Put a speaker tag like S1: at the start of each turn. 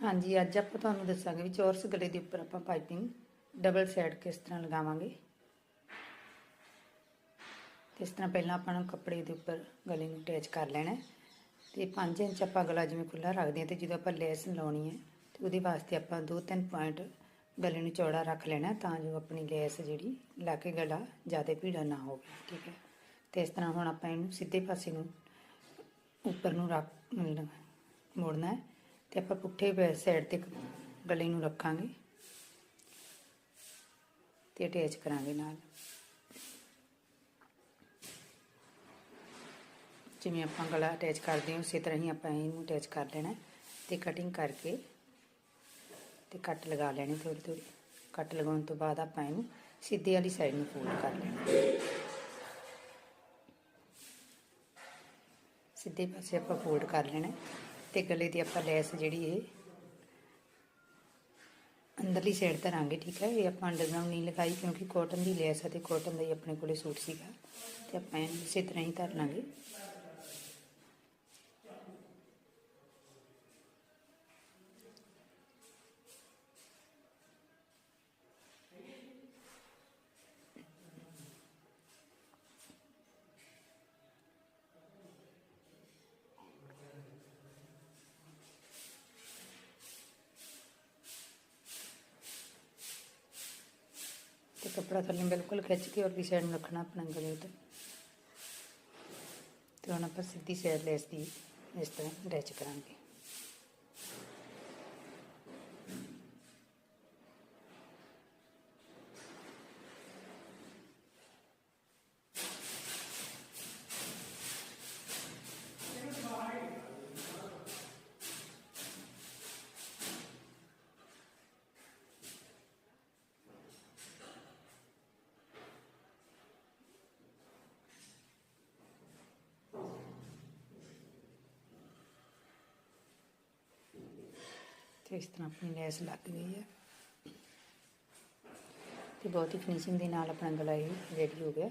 S1: ਹਾਂਜੀ, ਅੱਜ ਆਪਾਂ ਤੁਹਾਨੂੰ ਦੱਸਾਂਗੇ ਵੀ ਚੌਰਸ ਗਲੇ ਦੇ ਉੱਪਰ ਆਪਾਂ ਪਾਈਪਿੰਗ ਡਬਲ ਸਾਈਡ ਕਿਸ ਤਰ੍ਹਾਂ ਲਗਾਵਾਂਗੇ। ਇਸ ਤਰ੍ਹਾਂ ਪਹਿਲਾਂ ਆਪਾਂ ਨੂੰ ਕੱਪੜੇ ਦੇ ਉੱਪਰ ਗਲੇ ਨੂੰ ਅਟੈਚ ਕਰ ਲੈਣਾ ਹੈ ਤੇ 5 ਇੰਚ ਆਪਾਂ ਗਲਾ ਜਿਵੇਂ ਖੁੱਲਾ ਰੱਖਦੇ ਹਾਂ ਤੇ ਜਦੋਂ ਆਪਾਂ ਲੈਸ ਲਾਉਣੀ ਹੈ ਤੇ ਉਹਦੇ ਵਾਸਤੇ ਆਪਾਂ 2-3 ਪੁਆਇੰਟ ਗਲੇ ਨੂੰ ਚੌੜਾ ਰੱਖ ਲੈਣਾ ਤਾਂ ਜੋ ਆਪਣੀ ਲੈਸ ਜਿਹੜੀ ਲਾ ਕੇ ਗਲਾ ਜ਼ਿਆਦਾ ਭੀੜਾ ਨਾ ਹੋਵੇ, ਠੀਕ ਹੈ। ਤੇ ਇਸ ਤਰ੍ਹਾਂ ਹੁਣ ਆਪਾਂ ਇਹਨੂੰ ਸਿੱਧੇ ਪਾਸੇ ਨੂੰ ਉੱਪਰ ਨੂੰ ਰੱਖ, ਮਤਲਬ ਮੋੜਨਾ ਹੈ। ਤੇ ਆਪਾਂ ਪੁੱਠੇ ਸਾਈਡ ਤੇ ਗਲੇ ਨੂੰ ਰੱਖਾਂਗੇ ਤੇ ਅਟੈਚ ਕਰਾਂਗੇ ਨਾਲ। ਜਿਵੇਂ ਆਪਾਂ ਗਲਾ ਅਟੈਚ ਕਰਦੇ ਹਾਂ, ਉਸੇ ਤਰ੍ਹਾਂ ਹੀ ਆਪਾਂ ਇਹਨੂੰ ਅਟੈਚ ਕਰ ਲੈਣਾ ਹੈ ਤੇ ਕਟਿੰਗ ਕਰਕੇ ਤੇ ਕੱਟ ਲਗਾ ਲੈਣੀ ਥੋੜੀ ਥੋੜੀ ਕੱਟ ਲਗਾਉਣ ਤੋਂ ਬਾਅਦ ਆਪਾਂ ਇਹਨੂੰ ਸਿੱਧੇ ਵਾਲੀ ਸਾਈਡ ਨੂੰ ਫੋਲਡ ਕਰ ਲੈਣਾ। ਸਿੱਧੇ ਪਾਸੇ ਆਪਾਂ ਫੋਲਡ ਕਰ ਲੈਣਾ। ਤੇ ਗਲੇ ਦੀ ਆਪਾਂ ਲੈਸ ਜਿਹੜੀ ਇਹ ਅੰਦਰਲੀ ਸਾਈਡ ਧਰਾਂਗੇ, ਠੀਕ ਹੈ? ਇਹ ਆਪਾਂ ਅੰਡਰਗਰਾਉਂਡ ਨਹੀਂ ਲਗਾਈ ਕਿਉਂਕਿ ਕਾਟਨ ਦੀ ਲੈਸ ਹੈ ਤੇ ਕਾਟਨ ਦਾ ਹੀ ਆਪਣੇ ਕੋਲੇ ਸੂਟ ਸੀਗਾ ਤੇ ਆਪਾਂ ਇਹਨੂੰ ਇਸੇ ਤਰ੍ਹਾਂ ਹੀ ਧਰ ਲਾਂਗੇ। ਤੇ ਕੱਪੜਾ ਥੱਲੇ ਬਿਲਕੁਲ ਖਿੱਚ ਕੇ ਔਰਲੀ ਸਾਈਡ ਨੂੰ ਰੱਖਣਾ ਆਪਣਾ ਗਲੇ ਤੇ। ਤੇ ਹੁਣ ਆਪਾਂ ਸਿੱਧੀ ਸਾਈਡ ਲੈਸ ਦੀ ਇਸ ਤਰ੍ਹਾਂ ਅਟੈਚ ਕਰਾਂਗੇ। ਤੇ ਇਸ ਤਰ੍ਹਾਂ ਆਪਣੀ ਲੈਸ ਲੱਗ ਗਈ ਹੈ। ਤੇ ਬਹੁਤ ਹੀ ਫਿਨਿਸ਼ਿੰਗ ਦੇ ਨਾਲ ਆਪਣਾ ਗਲਾ ਇਹ ਰੈਡੀ ਹੋ ਗਿਆ।